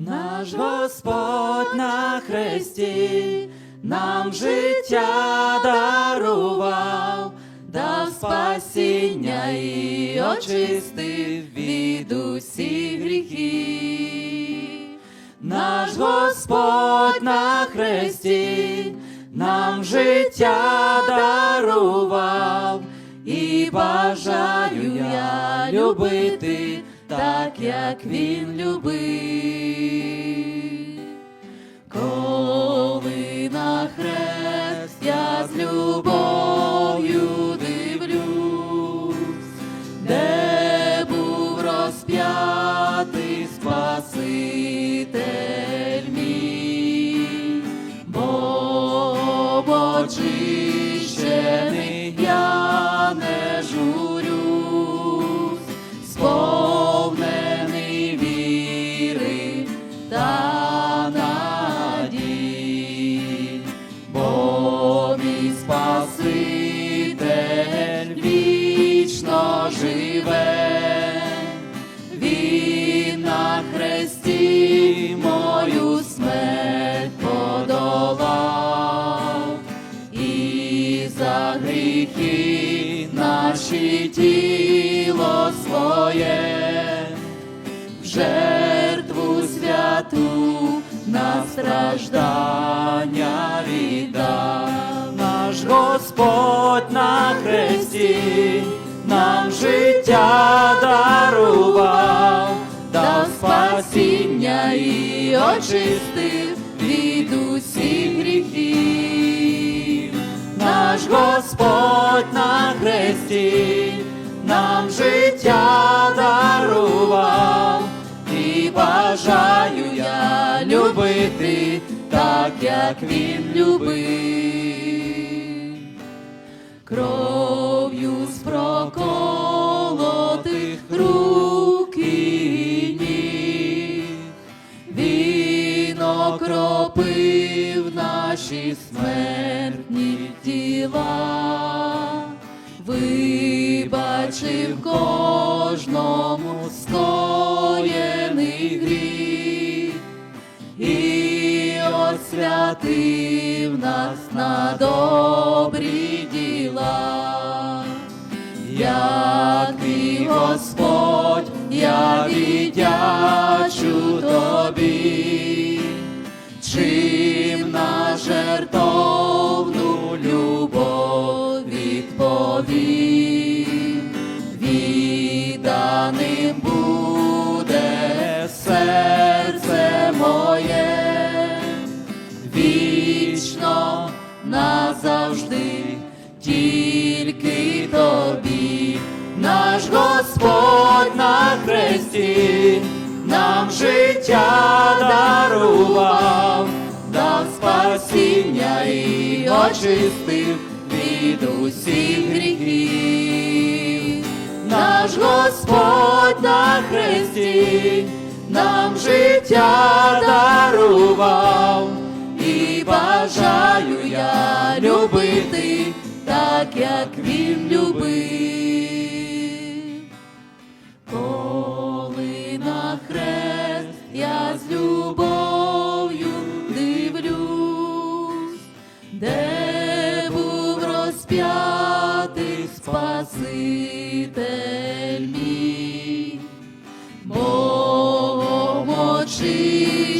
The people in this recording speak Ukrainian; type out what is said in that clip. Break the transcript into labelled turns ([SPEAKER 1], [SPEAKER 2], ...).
[SPEAKER 1] Наш Господь на хресті нам життя дарував, дав спасіння і очистив від усіх гріхів. Наш Господь на хресті нам життя дарував, і бажаю я любити так, як він любив. Коли на хрест я з любов'ю живе, він на хресті мою смерть подолав, і за гріхи наші тіло своє. В жертву святу на страждання віддав. Наш Господь на хресті нам життя дарував, дав спасіння і очистив від усіх гріхів. Наш Господь на хресті нам життя дарував, і бажаю я любити так, як він любив. Окропив наші смертні тіла, вибачив кожному скоєний гріх і освятив нас на добрі діла. Як твій Господь, я віддячу тобі, чим на жертовну любов відповім, відданим буде серце моє, вічно назавжди, тільки тобі, наш Господь на хресті, нам життя дарував, дав спасіння і очистив від усіх гріхів. Наш Господь на хресті, нам життя дарував, і бажаю я любити так, як він любив. Я з любов'ю дивлюсь, де був розп'ятий Спаситель мій, Богом очищений